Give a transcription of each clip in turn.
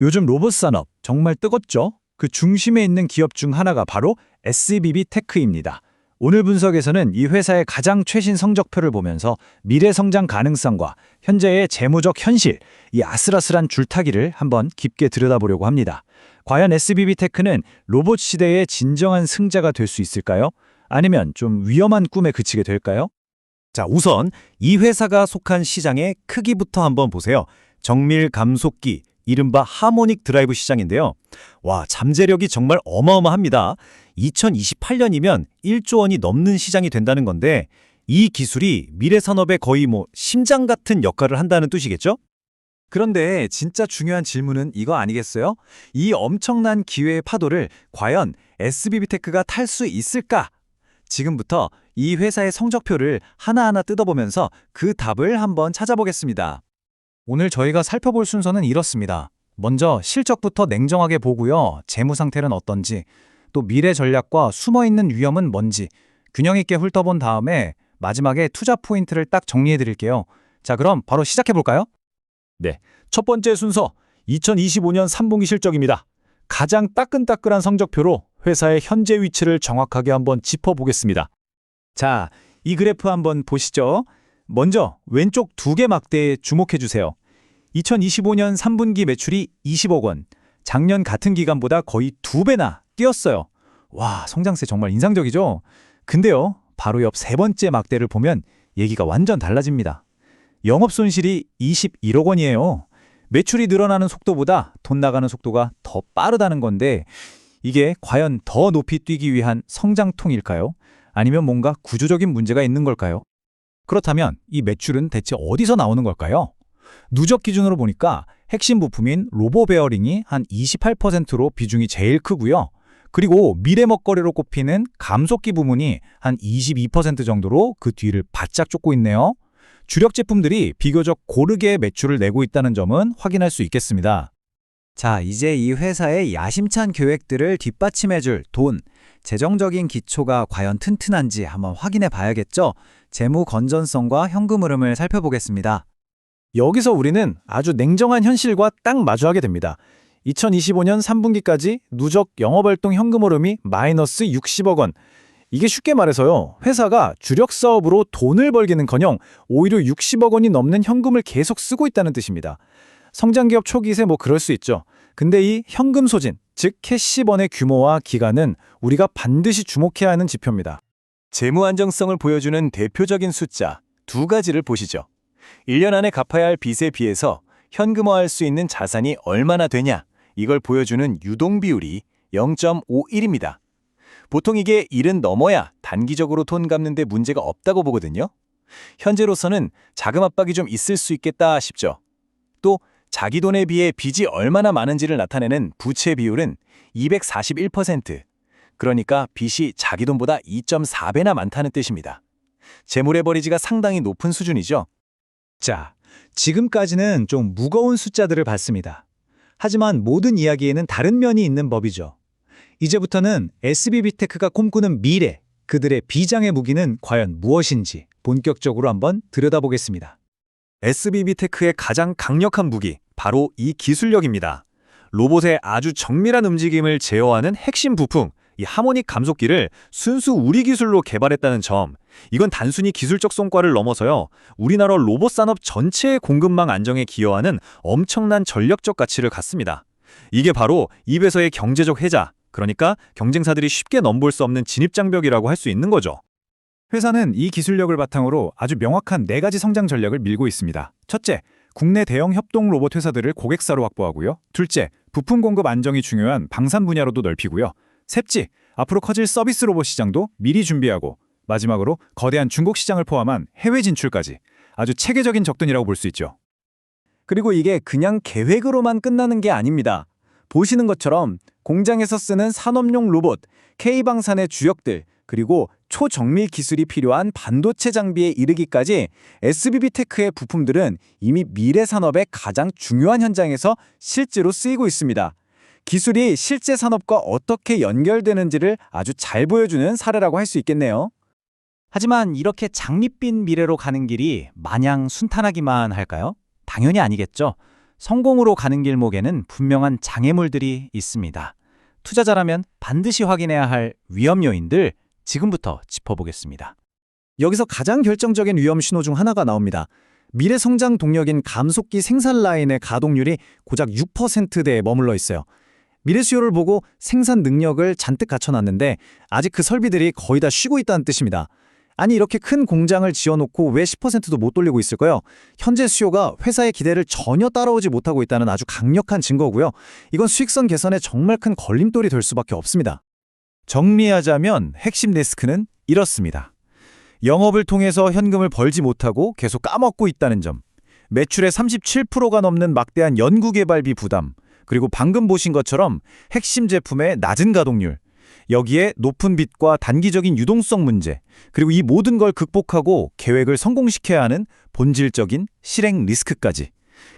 요즘 로봇 산업 정말 뜨겁죠? 그 중심에 있는 기업 중 하나가 바로 SBB 테크입니다. 오늘 분석에서는 이 회사의 가장 최신 성적표를 보면서 미래 성장 가능성과 현재의 재무적 현실, 이 아슬아슬한 줄타기를 한번 깊게 들여다보려고 합니다. 과연 SBB 테크는 로봇 시대의 진정한 승자가 될 수 있을까요? 아니면 좀 위험한 꿈에 그치게 될까요? 자, 우선 이 회사가 속한 시장의 크기부터 한번 보세요. 정밀 감속기, 이른바 하모닉 드라이브 시장인데요. 와, 잠재력이 정말 어마어마합니다. 2028년이면 1조 원이 넘는 시장이 된다는 건데 이 기술이 미래 산업의 거의 뭐 심장 같은 역할을 한다는 뜻이겠죠? 그런데 진짜 중요한 질문은 이거 아니겠어요? 이 엄청난 기회의 파도를 과연 SBB테크가 탈 수 있을까? 지금부터 이 회사의 성적표를 하나하나 뜯어보면서 그 답을 한번 찾아보겠습니다. 오늘 저희가 살펴볼 순서는 이렇습니다. 먼저 실적부터 냉정하게 보고요. 재무 상태는 어떤지, 또 미래 전략과 숨어있는 위험은 뭔지 균형 있게 훑어본 다음에 마지막에 투자 포인트를 딱 정리해 드릴게요. 자, 그럼 바로 시작해 볼까요? 네, 첫 번째 순서 2025년 3분기 실적입니다. 가장 따끈따끈한 성적표로 회사의 현재 위치를 정확하게 한번 짚어보겠습니다. 자, 이 그래프 한번 보시죠. 먼저 왼쪽 두 개 막대에 주목해 주세요. 2025년 3분기 매출이 20억 원, 작년 같은 기간보다 거의 두 배나 뛰었어요. 와, 성장세 정말 인상적이죠? 근데요, 바로 옆 세 번째 막대를 보면 얘기가 완전 달라집니다. 영업 손실이 21억 원이에요. 매출이 늘어나는 속도보다 돈 나가는 속도가 더 빠르다는 건데 이게 과연 더 높이 뛰기 위한 성장통일까요? 아니면 뭔가 구조적인 문제가 있는 걸까요? 그렇다면 이 매출은 대체 어디서 나오는 걸까요? 누적 기준으로 보니까 핵심 부품인 로보 베어링이 한 28%로 비중이 제일 크고요. 그리고 미래 먹거리로 꼽히는 감속기 부문이 한 22% 정도로 그 뒤를 바짝 쫓고 있네요. 주력 제품들이 비교적 고르게 매출을 내고 있다는 점은 확인할 수 있겠습니다. 자, 이제 이 회사의 야심찬 계획들을 뒷받침해줄 돈, 재정적인 기초가 과연 튼튼한지 한번 확인해 봐야겠죠? 재무 건전성과 현금 흐름을 살펴보겠습니다. 여기서 우리는 아주 냉정한 현실과 딱 마주하게 됩니다. 2025년 3분기까지 누적 영업활동 현금 흐름이 마이너스 60억 원. 이게 쉽게 말해서요. 회사가 주력 사업으로 돈을 벌기는커녕 오히려 60억 원이 넘는 현금을 계속 쓰고 있다는 뜻입니다. 성장기업 초기세 뭐 그럴 수 있죠. 근데 이 현금 소진, 즉 캐시번의 규모와 기간은 우리가 반드시 주목해야 하는 지표입니다. 재무 안정성을 보여주는 대표적인 숫자 두 가지를 보시죠. 1년 안에 갚아야 할 빚에 비해서 현금화할 수 있는 자산이 얼마나 되냐 이걸 보여주는 유동 비율이 0.51입니다. 보통 이게 1은 넘어야 단기적으로 돈 갚는데 문제가 없다고 보거든요. 현재로서는 자금 압박이 좀 있을 수 있겠다 싶죠. 또 자기 돈에 비해 빚이 얼마나 많은지를 나타내는 부채 비율은 241%. 그러니까 빚이 자기 돈보다 2.4배나 많다는 뜻입니다. 재물의 버리지가 상당히 높은 수준이죠. 자, 지금까지는 좀 무거운 숫자들을 봤습니다. 하지만 모든 이야기에는 다른 면이 있는 법이죠. 이제부터는 SBB테크가 꿈꾸는 미래, 그들의 비장의 무기는 과연 무엇인지 본격적으로 한번 들여다보겠습니다. SBB테크의 가장 강력한 무기, 바로 이 기술력입니다. 로봇의 아주 정밀한 움직임을 제어하는 핵심 부품, 이 하모닉 감속기를 순수 우리 기술로 개발했다는 점, 이건 단순히 기술적 성과를 넘어서요. 우리나라 로봇 산업 전체의 공급망 안정에 기여하는 엄청난 전력적 가치를 갖습니다. 이게 바로 입에서의 경제적 해자, 그러니까 경쟁사들이 쉽게 넘볼 수 없는 진입장벽이라고 할 수 있는 거죠. 회사는 이 기술력을 바탕으로 아주 명확한 네 가지 성장 전략을 밀고 있습니다. 첫째, 국내 대형 협동 로봇 회사들을 고객사로 확보하고요. 둘째, 부품 공급 안정이 중요한 방산 분야로도 넓히고요. 셋째, 앞으로 커질 서비스 로봇 시장도 미리 준비하고 마지막으로 거대한 중국 시장을 포함한 해외 진출까지 아주 체계적인 접근이라고 볼 수 있죠. 그리고 이게 그냥 계획으로만 끝나는 게 아닙니다. 보시는 것처럼 공장에서 쓰는 산업용 로봇, K방산의 주역들, 그리고 초정밀 기술이 필요한 반도체 장비에 이르기까지 SBB테크의 부품들은 이미 미래 산업의 가장 중요한 현장에서 실제로 쓰이고 있습니다. 기술이 실제 산업과 어떻게 연결되는지를 아주 잘 보여주는 사례라고 할 수 있겠네요. 하지만 이렇게 장밋빛 미래로 가는 길이 마냥 순탄하기만 할까요? 당연히 아니겠죠. 성공으로 가는 길목에는 분명한 장애물들이 있습니다. 투자자라면 반드시 확인해야 할 위험 요인들 지금부터 짚어보겠습니다. 여기서 가장 결정적인 위험 신호 중 하나가 나옵니다. 미래 성장 동력인 감속기 생산 라인의 가동률이 고작 6%대에 머물러 있어요. 미래 수요를 보고 생산 능력을 잔뜩 갖춰놨는데 아직 그 설비들이 거의 다 쉬고 있다는 뜻입니다. 아니 이렇게 큰 공장을 지어놓고 왜 10%도 못 돌리고 있을까요? 현재 수요가 회사의 기대를 전혀 따라오지 못하고 있다는 아주 강력한 증거고요. 이건 수익성 개선에 정말 큰 걸림돌이 될 수밖에 없습니다. 정리하자면 핵심 리스크는 이렇습니다. 영업을 통해서 현금을 벌지 못하고 계속 까먹고 있다는 점, 매출의 37%가 넘는 막대한 연구개발비 부담, 그리고 방금 보신 것처럼 핵심 제품의 낮은 가동률, 여기에 높은 빚과 단기적인 유동성 문제, 그리고 이 모든 걸 극복하고 계획을 성공시켜야 하는 본질적인 실행 리스크까지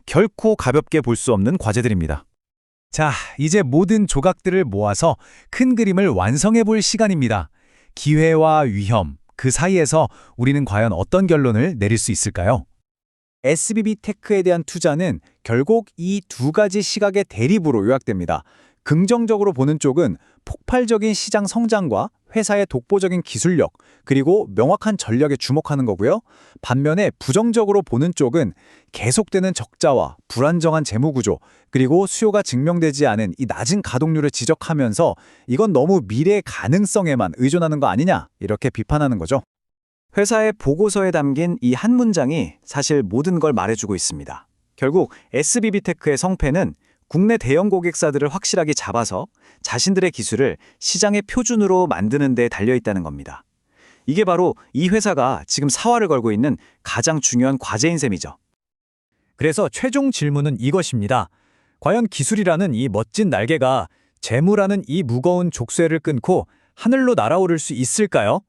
결코 가볍게 볼 수 없는 과제들입니다. 자, 이제 모든 조각들을 모아서 큰 그림을 완성해 볼 시간입니다. 기회와 위험, 그 사이에서 우리는 과연 어떤 결론을 내릴 수 있을까요? SBB 테크에 대한 투자는 결국 이 두 가지 시각의 대립으로 요약됩니다. 긍정적으로 보는 쪽은 폭발적인 시장 성장과 회사의 독보적인 기술력, 그리고 명확한 전략에 주목하는 거고요. 반면에 부정적으로 보는 쪽은 계속되는 적자와 불안정한 재무 구조, 그리고 수요가 증명되지 않은 이 낮은 가동률을 지적하면서 이건 너무 미래 가능성에만 의존하는 거 아니냐 이렇게 비판하는 거죠. 회사의 보고서에 담긴 이 한 문장이 사실 모든 걸 말해주고 있습니다. 결국 SBB테크의 성패는 국내 대형 고객사들을 확실하게 잡아서 자신들의 기술을 시장의 표준으로 만드는 데 달려 있다는 겁니다. 이게 바로 이 회사가 지금 사활을 걸고 있는 가장 중요한 과제인 셈이죠. 그래서 최종 질문은 이것입니다. 과연 기술이라는 이 멋진 날개가 재무라는 이 무거운 족쇄를 끊고 하늘로 날아오를 수 있을까요?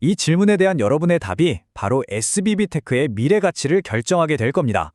이 질문에 대한 여러분의 답이 바로 SBB테크의 미래 가치를 결정하게 될 겁니다.